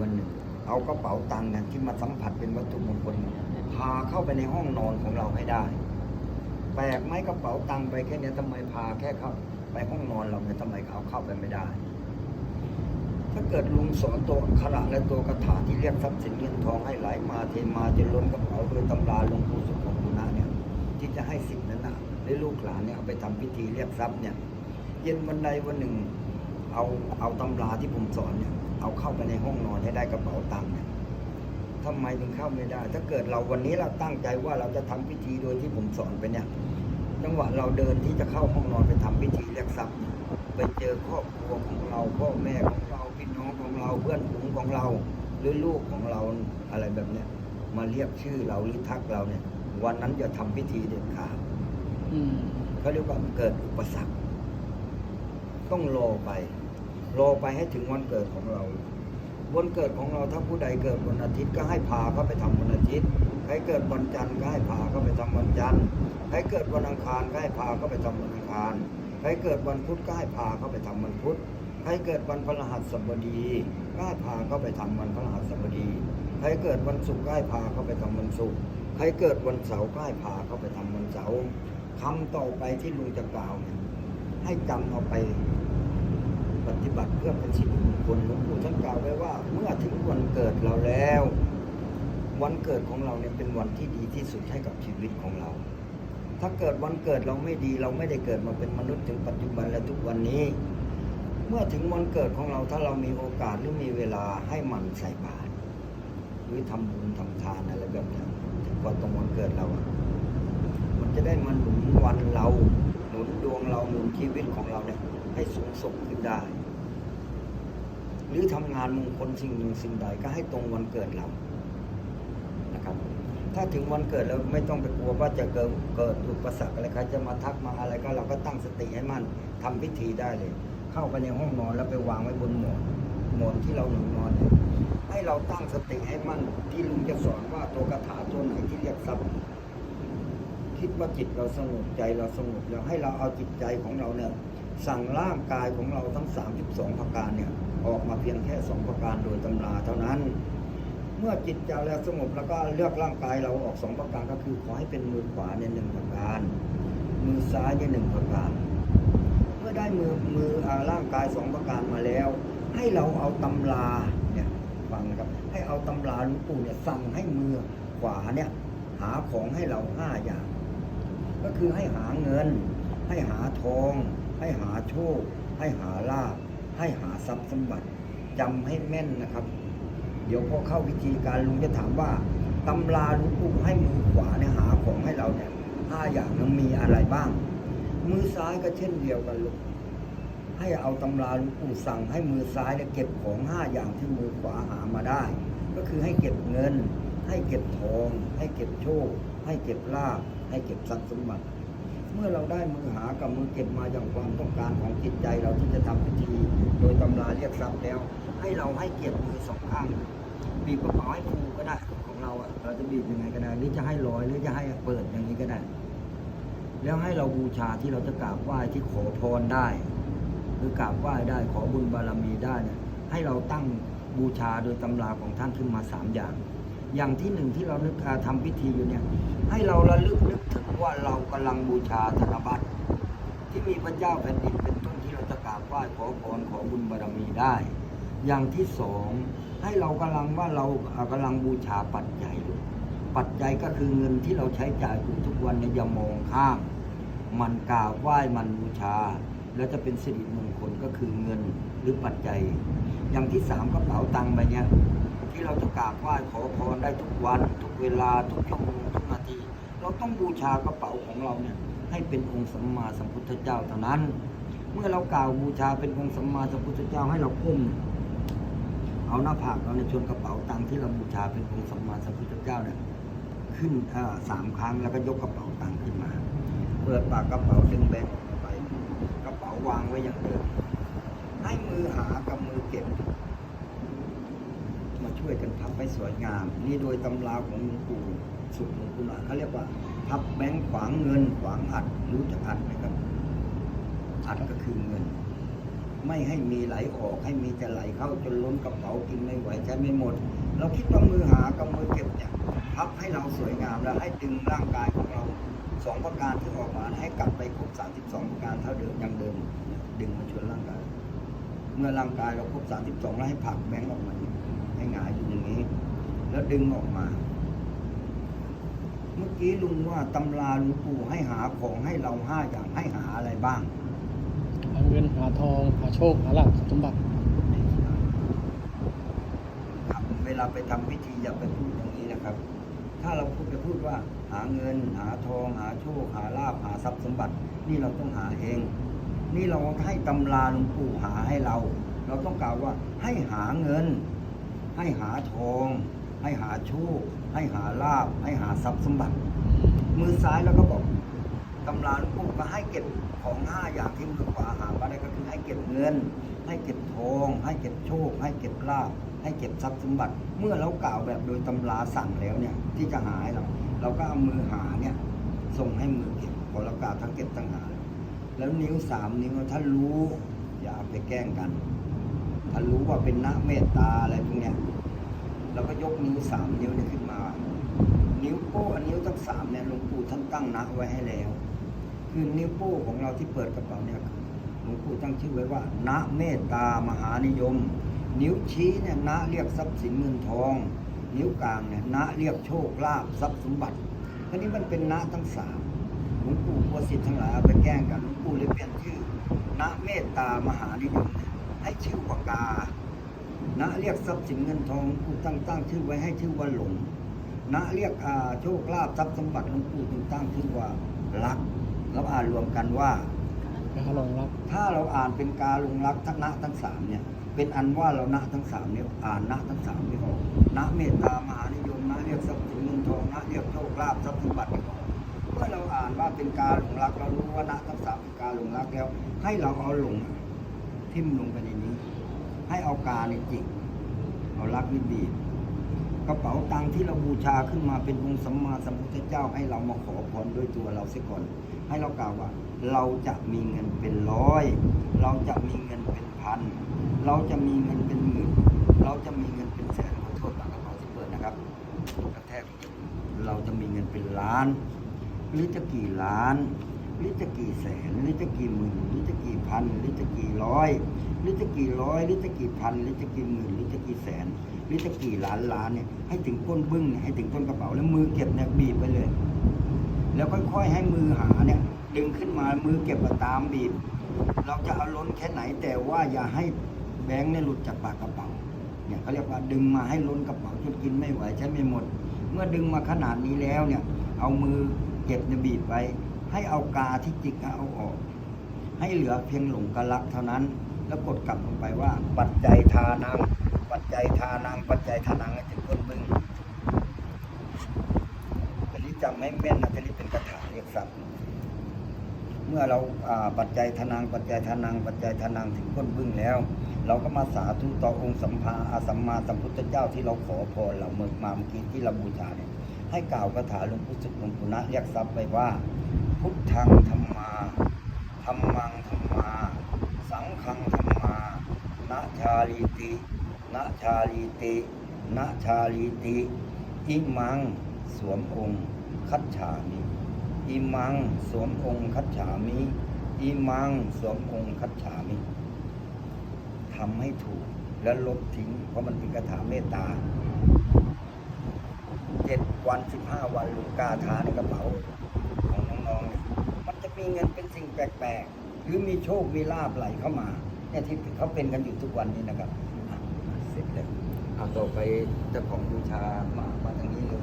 วันหนึ่ง เอากระเป๋าตังค์ที่มาสัมผัสเป็นวัตถุมงคลพาเข้าไปในห้องนอนของเราให้ได้ แปลกไหมกระเป๋าตังค์ไปแค่นี้ยทำไมพาแค่เข้าไปห้องนอนเราเนี่ยทำไมเอาเข้าไปไม่ได้ ถ้าเกิดลุงสอนตัวขระและตัวคาถาที่เรียกทรัพย์สินเงินทองให้ไหลมาเทมาจนล้นกระเป๋าโดยตำราหลวงปู่สุขของคุณนะเนี่ยที่จะให้สิ่งนั้นนะหรือลูกหลานเนี่ยเอาไปทำพิธีเรียกทรัพย์เนี่ย เย็นวันใดวันหนึ่ง เอาเอาตำราที่ผมสอนเนี่ย เอาเข้าไปในห้องนอนให้ได้กระเป๋าตังค์เนี่ยทำไมถึงเข้าไม่ได้ ถ้าเกิดเราวันนี้เราตั้งใจว่าเราจะทำพิธีโดยที่ผมสอนไปเนี่ยจังหวะเราเดินที่จะเข้าห้องนอนไปทำพิธีเรียกทรัพย์เนี่ยไปเจอครอบครัวของเราพ่อแม่ของเราพี่น้องของเราเพื่อนฝูงของเรา หรือลูกของเราอะไรแบบเนี้ยมาเรียกชื่อเราหรือทักเราเนี่ย วันนั้นจะทำพิธีเด็ดขาดอืมเขาเรียกว่าเกิดอุปสรรค ต้องรอไป รอไปให้ถึงวันเกิดของเรา วันเกิดของเราถ้าผู้ใดเกิดวันอาทิตย์ก็ให้พาเขาไปทำวันอาทิตย์ ใครเกิดวันจันทร์ก็ให้พาเขาไปทำวันจันทร์ ใครเกิดวันอังคารก็ให้พาเขาไปทำวันอังคาร ใครเกิดวันพุธก็ให้พาเขาไปทำวันพุธ ใครเกิดวันพฤหัสบดีก็ให้พาเขาไปทำวันพฤหัสบดี ใครเกิดวันศุกร์ก็ให้พาเขาไปทำวันศุกร์ ใครเกิดวันเสาร์ก็ให้พาเขาไปทำวันเสาร์คำต่อไปที่ลุงจะกล่าวเนี่ยให้จำเอาไป ฏิบัติเพื่อเป็นสิริมงคลหลวงปู่ท่านกล่าวไว้ว่า เมื่อถึงวันเกิดเราแล้ว วันเกิดของเราเนี่ยเป็นวันที่ดีที่สุดให้กับชีวิตของเรา ถ้าเกิดวันเกิดเราไม่ดีเราไม่ได้เกิดมาเป็นมนุษย์ถึงปัจจุบันและทุกวันนี้ เมื่อถึงวันเกิดของเราถ้าเรามีโอกาสหรือมีเวลาให้มันใส่บาตรหรือทำบุญทำทานอะไรแบบนี้ยถึงวันตรงวันเกิดเราอะมันจะได้มาหนุนวันเราหนุนดวงเราหนุนชีวิตของเราเนี่ย ให้สูงส่งขึ้นได้ หรือทำงานมงคลสิ่งหนึ่งสิ่งใดก็ให้ตรงวันเกิดเรานะครับถ้าถึงวันเกิดแล้วไม่ต้องไปกลัวว่าจะเกิดเกิดอุปสรรคอะไรใครจะมาทักมาอะไรก็เราก็ตั้งสติให้มันทำพิธีได้เลย เข้าไปในห้องนอนแล้วไปวางไว้บนหมอนหมอนที่เราหนุนนอนให้เราตั้งสติให้มันที่ลุงจะสอนว่าตัวคาถาตัวไหนที่เรียกทรัพย์คิดว่าจิตเราสงบใจเราสงบแล้วให้เราเอาจิตใจของเราเนี่ย สั่งร่างกายของเราทั้ง 32 ประการเนี่ยออกมาเพียงแค่2ประการโดยตำราเท่านั้น เมื่อจิตใจเราสงบแล้วก็เลือกร่างกายเราออกสองประการก็คือขอให้เป็นมือขวาเนี่ยหนึ่งประการ มือซ้ายเนี่ยหนึ่งประการ เมื่อได้มือมืออาร่างกายสองประการมาแล้ว ให้เราเอาตำราเนี่ยฟังนะครับให้เอาตำราหลวงปู่เนี่ยสั่งให้มือขวาเนี่ยหาของให้เราห้าอย่าง ก็คือให้หาเงิน ให้หาทอง ให้หาโชค ให้หาลาภให้หาทรัพย์สมบัติจำให้แม่นนะครับ เดี๋ยวพอเข้าวิธีการลุงจะถามว่าตำราลวงปู่ให้มือขวาเนี่ยหาของให้เราเนี่ยห้าอย่างนั้นมีอะไรบ้าง มือซ้ายก็เช่นเดียวกันลูกให้เอาตำราลวงปู่สั่งให้มือซ้ายเนี่ยเก็บของห้าอย่างที่มือขวาหามาได้ ก็คือให้เก็บเงิน ให้เก็บทอง ให้เก็บโชค ให้เก็บลาภให้เก็บทรัพย์สมบัติ เมื่อเราได้มือหากับมือเก็บมาอย่างความต้องการของจิตใจเราที่จะทำพิธีโดยตำราเรียกทรัพย์แล้ว ให้เราให้เกียรติมือสองข้างบีบกระเป๋าให้ฟูก็ได้ของเราอะเราจะบีบยังไงก็ได้หรือจะให้ลอยหรือจะให้เปิดอย่างนี้ก็ได้ แล้วให้เราบูชาที่เราจะกราบไหว้ที่ขอพรได้ หรือกราบไหว้ได้ขอบุญบารมีได้เนี่ยให้เราตั้งบูชาโดยตำราของท่านขึ้นมาสามอย่าง อย่างที่หนึ่งที่เรานึกทำพิธีอยู่เนี่ย ให้เราระลึกนึกถึงว่าเรากำลังบูชาธนบัตรที่มีพระเจ้าแผ่นดินเป็นต้นที่เราจะกราบไหว้ขอพรขอบุญบารมีได้ อย่างที่สองให้เรากำลังว่าเรากำลังบูชาปัจจัยอยู่ปัจจัยก็คือเงินที่เราใช้จ่ายอยู่ทุกวันเนี่ยามองข้าม มันกราบไหว้มันบูชา แล้วจะเป็นสิริมงคลก็คือเงินหรือปัจจัย อย่างที่สามกระเป๋าตังค์ใบเนี้ย ที่เราจะกราบไหว้ขอพรได้ทุกวัน ทุกเวลาทุกชั่วโมงทุกนาที เราต้องบูชากระเป๋าของเราเนี่ยให้เป็นองค์สัมมาสัมพุทธเจ้าเท่านั้น เมื่อเรากล่าวบูชาเป็นองค์สัมมาสัมพุทธเจ้าให้เราก้มเอาหน้าผากเราในยชนกระเป๋าตังค์ที่เราบูชาเป็นองค์สัมมาสัมพุทธเจ้าเนี่ยขึ้นอ่าสามครั้งแล้วก็ยกกระเป๋าตังค์ขึ้นมา เปิดปากกระเป๋าดึงแบงค์ออกไป กระเป๋าวางไว้อย่างเดิมให้มือหากับมือเก็บ ช่วยกันพับให้สวยงาม นี่โดยตำราของหลวงปู่สุขหลวงปู่หลาเขาเรียกว่า พับแบงค์ขวางเงินขวางอัดรู้จักอัดไหมครับ อัดก็คือเงิน ไม่ให้มีไหลออกให้มีแต่ไหลเข้าจนล้นกระเป๋ากินไม่ไหวใช้ไม่หมด เราคิดว่ามือหากับมือเก็บเนี่ยพับให้เราสวยงามแล้วให้ดึงร่างกายของเราสองประการที่ออกมาให้กลับไปครบ32 ประการเท่าเดิมอย่างเดิม ดึงมาชวนร่างกาย เมื่อร่างกายเราครบ32 แล้วให้ผักแบงค์ออกมาอย่างนี้ ให้หงายอยู่อย่างนี้ แล้วดึงออกมา เมื่อกี้ลุงว่าตำราหลุงปู่ให้หาของให้เราห้าอย่างให้หาอะไรบ้างหาเงินหาทองหาโชคหาลาภสมบัติครับเวลาไปทำพิธีอย่าไปพูดอย่างนี้นะครับ ถ้าเราพูดไปพูดว่า หาเงิน หาทอง หาโชค หาลาภหาทรัพย์สมบัติ นี่เราต้องหาเอง นี่เราให้ตำราหลวงปู่หาให้เรา เราต้องกล่าวว่าให้หาเงิน ให้หาทอง ให้หาโชค ให้หาลาภให้หาทรัพย์สมบัติ มือซ้ายแล้วก็บอกตำราหลวงปู่ก็ให้เก็บของห้าอย่างที่มือขวาหามาได้ก็คือให้เก็บเงิน ให้เก็บทอง ให้เก็บโชค ให้เก็บลาภให้เก็บทรัพย์สมบัติ เมื่อเรากล่าวแบบโดยตำราสั่งแล้วเนี่ยที่จะหาให้เรา เราก็เอามือหาเนี่ยส่งให้มือเก็บพอเรากล่าวทั้งเก็บทั้งหาแล้วนิ้วสามนิ้วถ้ารู้อย่าไปแกล้งกัน รู้ว่าเป็นนะเมตตาอะไรพวกเนี้ยเราก็ยกนิ้วสามนิ้วเนี่ยขึ้นมา นิ้วโป้อันนิ้วทั้งสามเนี่ยหลวงปู่ท่านตั้งนะไว้ให้แล้ว คือนิ้วโป้ของเราที่เปิดกระเป๋าเนี่ยหลวงปู่ตั้งชื่อไว้ว่านะเมตตามหานิยม นิ้วชี้เนี่ยนะเรียกทรัพย์สินเงินทอง นิ้วกลางเนี่ยนะเรียกโชคลาภทรัพย์สมบัติทีนี้มันเป็นนะทั้งสามหลวงปู่กลัวสิทธิ์ทั้งหลายเอาไปแกล้งกันหลวงปู่เลยเปลี่ยนชื่อนะเมตตามหานิยม เนี่ยให้ชื่อปากกา นะ เรียกทรัพย์สินเงินทองหลวงปู่ตั้งตั้งชื่อไว้ให้ชื่อว่าหลงนะเรียกอ่าโชคลาภทรัพย์สมบัติหลวงปู่จึงตั้งชื่อว่ารักแล้วอ่านรวมกันว่า กาลงรับถ้าเราอ่านเป็นกาลงรักทั้งนะทั้งสามเนี่ย เป็นอันว่าเรานะทั้งสามเนี่ยอ่านนะทั้งสามไม่ออกนะเมตตามหานิยมนะเรียกทรัพย์สินเงินทองนะเรียกโชคลาภทรัพย์สมบัติไม่ออกเมื่อเราอ่านว่าเป็นกาหลงรักเรารู้ว่านะทั้งสามเป็นกาหลงรักแล้ว ให้เราเอาหลง ทิ่มลงไปในนี้ ให้เอากาในจิกเอารักนี่บีกระเป๋าตังค์ที่เราบูชาขึ้นมาเป็นองค์สัมมาสัมพุทธเจ้าให้เรามาขอพรด้วยตัวเราเสียก่อน ให้เรากล่าวว่า เราจะมีเงินเป็นร้อย เราจะมีเงินเป็นพัน เราจะมีเงินเป็นหมื่นเราจะมีเงินเป็นแสนขอโทษตามกระเป๋าที่เปิดนะครับกระแทกเราจะมีเงินเป็นล้าน หรือจะกี่ล้าน หรือจะกี่แสนหรือจะกี่หมื่นหรือจะกี่พันหรือจะกี่ร้อยหรือจะกี่ร้อยหรือจะกี่พันหรือจะกี่หมื่นหรือจะกี่แสนหรือจะกี่ล้านล้านเนี่ยให้ถึงก้นบึ้งให้ถึงต้นกระเป๋าแล้วมือเก็บเนี่ยบีบไปเลย แล้วค่อยๆให้มือหาเนี่ยดึงขึ้นมามือเก็บมาตามบีบ เราจะเอาล้นแค่ไหนแต่ว่าอย่าให้แบงค์เนี่ยหลุดจากปากกระเป๋าเนี่ยเขาเรียกว่าดึงมาให้ล้นกระเป๋าจนกินไม่ไหวใช้ไม่หมด เมื่อดึงมาขนาดนี้แล้วเนี่ย เอามือเก็บเนี่ยบีบไว้ ให้เอากาที่จิกเอาออก ให้เหลือเพียงหลงกะลักเท่านั้น แล้วกดกลับลงไปว่า ปัจจัยทานัง ปัจจัยทานัง ปัจจัยทานังให้ถึงก้นบึ้งอันนี้จำให้แม่นนะอันนี้เป็นคาถาเรียกทรัพย์เมื่อเราปัจจัยทานัง ปัจจัยทานัง ปัจจัยทานังถึงก้นบึ้งแล้ว เราก็มาสาธุต่อองค์สัมภาอาสัมมาสัมพุทธเจ้าที่เราขอพรเราเมื่อมาเมื่อกี้ที่เราบูชาเนี่ย ให้กล่าวคาถาหลวงปู่สุดหลวงปู่นะเรียกทรัพย์ไปว่า พุทธังธรรมาธรรมังธรรมา สังฆังธรรมานะชาลีตินะชาลีตินะชาลีติอิมังสวมองค์คัจฉามิอิมังสวมองค์คัจฉามิอิมังสวมองค์คัจฉามิทำให้ถูกและลบทิ้ง เพราะมันเป็นคาถาเมตตา วันสิบห้าวันลุงกาทาในกระเป๋าของน้องๆเนี่ยมันจะมีเงินเป็นสิ่งแปลกๆ หรือมีโชค มีลาบไหลเข้ามาเนี่ยที่เขาเป็นกันอยู่ทุกวันนี้นะครับอะเสร็จแล้วเอาต่อไปเจ้าของบูชามามาทางนี้เลย